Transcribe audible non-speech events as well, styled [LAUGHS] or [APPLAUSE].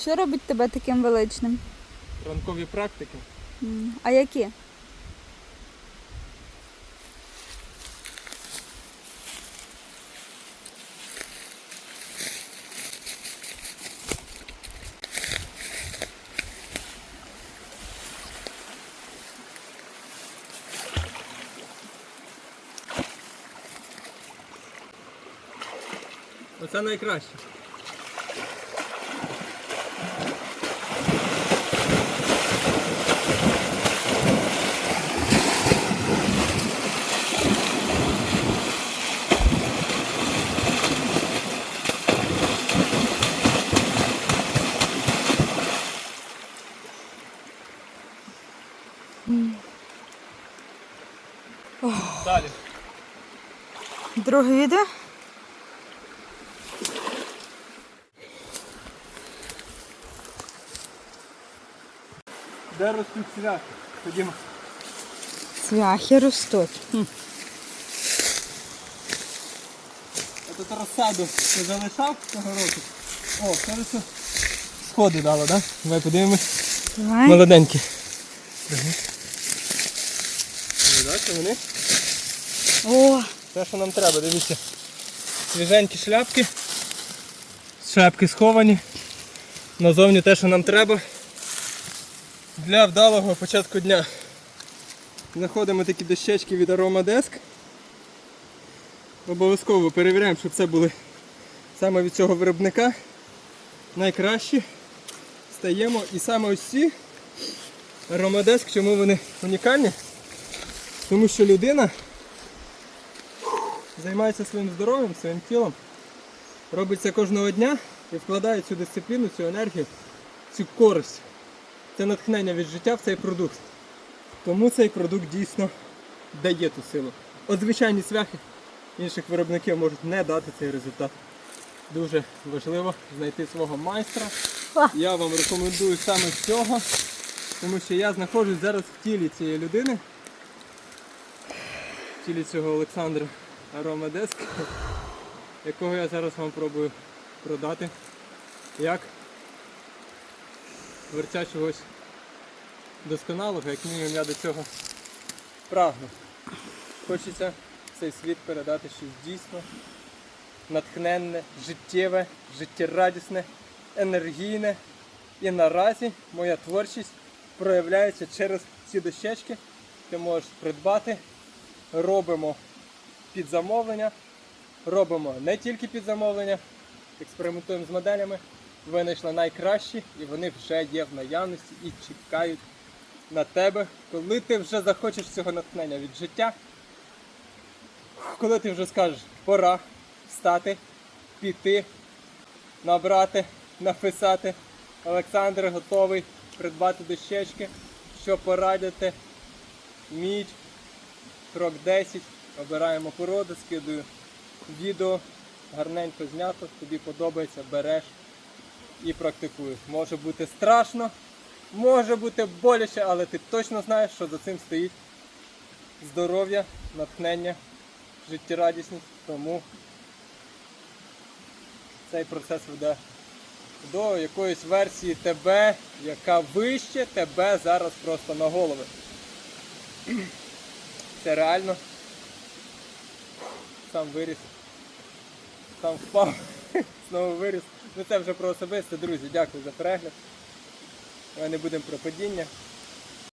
Що робить тебе таким величним? Ранкові практики. М, А які? Оце найкраще. Далі. Друге відео? Де ростуть цвяхи? Ходімо. Цвяхи ростуть. Хм. А тут розсаду ти залишав цього року. О, кажеться, сходи дало, так? Да? Давай подивимось. Давай. Молоденькі. Бачите, вони? О, Те, що нам треба, дивіться. Свіженькі шляпки. Шляпки сховані. Назовні те, що нам треба. Для вдалого початку дня. Знаходимо такі дощечки від Aromadesk. Обов'язково перевіряємо, щоб це були саме від цього виробника. Найкращі. Стаємо. І саме ось ці Aromadesk, чому вони унікальні? Тому що людина займається своїм здоров'ям, своїм тілом, робить це кожного дня і вкладає цю дисципліну, цю енергію, цю користь, це натхнення від життя в цей продукт. Тому цей продукт дійсно дає ту силу. От звичайні цвяхи інших виробників можуть не дати цей результат. Дуже важливо знайти свого майстра. Я вам рекомендую саме цього, тому що я знаходжусь зараз в тілі цієї людини, в тілі цього Олександра Аромадеск, якого я зараз вам пробую продати як творця чогось досконалого, як мінімум я до цього прагну. Хочеться цей світ передати щось дійсно натхненне, життєве, життєрадісне, енергійне. І наразі моя творчість проявляється через ці дощечки. Ти можеш придбати. Робимо під замовлення. Робимо не тільки під замовлення, експериментуємо з моделями. Винайшли найкращі і вони вже є в наявності і чекають на тебе, коли ти вже захочеш цього натхнення від життя. Коли ти вже скажеш, пора встати, піти, набрати, написати. Олександр готовий придбати дощечки, що порадити. Мідь, крок 10. Обираємо породу, скидую відео, гарненько знято, тобі подобається, береш і практикуєш. Може бути страшно, може бути боляче, але ти точно знаєш, що за цим стоїть здоров'я, натхнення, життєрадісність. Тому цей процес веде до якоїсь версії тебе, яка вище тебе зараз просто на голови. Це реально. Сам виріс. Сам впав. [LAUGHS] Знову виріс. Ну це вже про особисте, друзі. Дякую за перегляд. Ми не будемо про падіння.